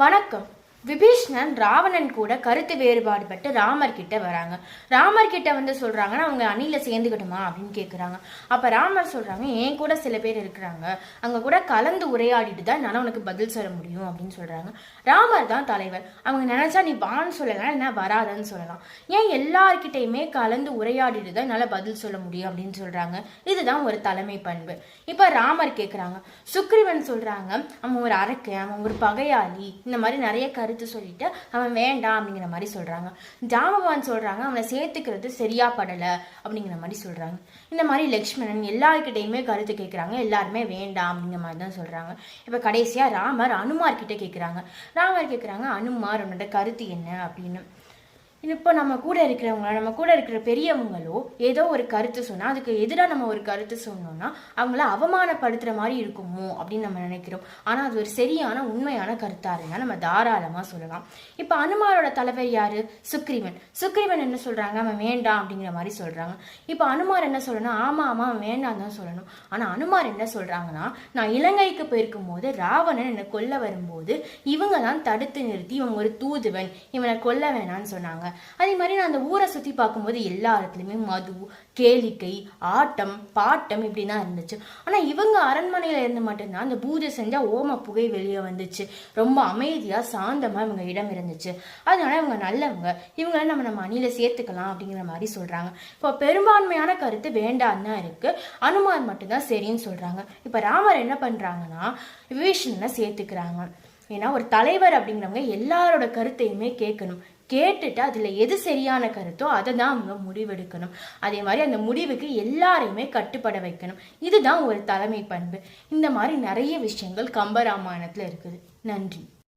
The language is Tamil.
வணக்கம். விபீஷ்ணன் ராவணன் கூட கருத்து வேறுபாடுபட்டு ராமர் கிட்ட வராங்க. ராமர் கிட்ட வந்து சொல்றாங்கன்னா அவங்க அணில சேர்ந்துக்கட்டுமா? அப்படின்னு கேக்குறாங்க. அப்ப ராமர் சொல்றாங்க என் கூட சில பேர் இருக்கிறாங்க. அங்க கூட கலந்து உரையாடிட்டு தான் என்னால உனக்கு பதில் சொல்ல முடியும் அப்படின்னு சொல்றாங்க. ராமர் தான் தலைவர். அவங்க நினைச்சா நீ வான்னு சொல்லலாம் என்ன வராதன்னு சொல்லலாம். ஏன் எல்லார்கிட்டையுமே கலந்து உரையாடிட்டு தான் என்னால பதில் சொல்ல முடியும்? அப்படின்னு சொல்றாங்க. இதுதான் ஒரு தலைமை பண்பு. இப்ப ராமர் கேக்குறாங்க. சுக்ரீவன் சொல்றாங்க அவன் ஒரு அரக்கன் அவன் ஒரு பகையாளி இந்த மாதிரி நிறைய கருத்து சொல்லிட்டு அவன் வேண்டாம் அப்படிங்கிற மாதிரி சொல்கிறாங்க ஜாமவான் சொல்கிறாங்க அவனை சேர்த்துக்கிறது சரியா படலை அப்படிங்கிற மாதிரி சொல்கிறாங்க இந்த மாதிரி லக்ஷ்மணன் எல்லார்கிட்டயுமே கருத்து கேட்குறாங்க எல்லாருமே வேண்டாம் அப்படிங்கிற மாதிரி தான் சொல்கிறாங்க இப்போ கடைசியாக ராமர் அனுமார்கிட்ட கேட்குறாங்க ராமர் கேட்குறாங்க அனுமார் உன்னோட கருத்து என்ன அப்படின்னு. இப்போ நம்ம கூட இருக்கிறவங்க நம்ம கூட இருக்கிற பெரியவங்களோ ஏதோ ஒரு கருத்து சொன்னால் அதுக்கு எதிராக நம்ம ஒரு கருத்து சொன்னோம்னா அவங்கள அவமானப்படுத்துகிற மாதிரி இருக்குமோ அப்படின்னு நம்ம நினைக்கிறோம். ஆனால் அது ஒரு சரியான உண்மையான கருத்தாக இருந்தால் நம்ம தாராளமாக சொல்லலாம். இப்போ அனுமாரோட தலைவர் யார்? சுக்ரீவன். சுக்ரீவன் என்ன சொல்கிறாங்க அவன் வேண்டாம் அப்படிங்கிற மாதிரி சொல்கிறாங்க இப்போ அனுமார் என்ன சொல்லணும்? ஆமாம் ஆமாம் அவன் வேண்டாம் தான் சொல்லணும். ஆனால் அனுமார் என்ன சொல்கிறாங்கன்னா நான் இலங்கைக்கு போயிருக்கும் போது ராவணன் என்னை கொல்ல வரும்போது இவங்க தான் தடுத்து நிறுத்தி இவன் ஒரு தூதுவன் இவனை கொல்ல வேணாம்னு சொன்னாங்க. அதே மாதிரி நான் அந்த ஊரை சுற்றி பார்க்கும்போது எல்லா இடத்துலையுமே மது கேளிக்கை ஆட்டம் பாட்டம் இப்படி தான் இருந்துச்சு. ஆனால் இவங்க அரண்மனையில் இருந்து மட்டும்தான் அந்த பூஜை செஞ்சால் ஓம புகை வெளியே வந்துச்சு. ரொம்ப அமைதியாக சாந்தமாக இவங்க இடம் இருந்துச்சு. அதனால இவங்க நல்லவங்க. இவங்கள நம்ம நம்ம அணியில் சேர்த்துக்கலாம் அப்படிங்கிற மாதிரி சொல்கிறாங்க இப்போ பெரும்பான்மையான கருத்து வேண்டாம் தான் இருக்குது அனுமார் மட்டும்தான் சரின்னு சொல்கிறாங்க இப்போ ராமர் என்ன பண்ணுறாங்கன்னா விபீஷணனை சேர்த்துக்கிறாங்க. ஏன்னா ஒரு தலைவர் அப்படிங்கிறவங்க எல்லாரோட கருத்தையுமே கேட்கணும். கேட்டுட்டு அதில் எது சரியான கருத்தோ அதை தான் அவங்க முடிவெடுக்கணும். அதே மாதிரி அந்த முடிவுக்கு எல்லாரையுமே கட்டுப்பட வைக்கணும். இதுதான் ஒரு தலைமை பண்பு. இந்த மாதிரி நிறைய விஷயங்கள் கம்பராமாயணத்தில் இருக்குது. நன்றி.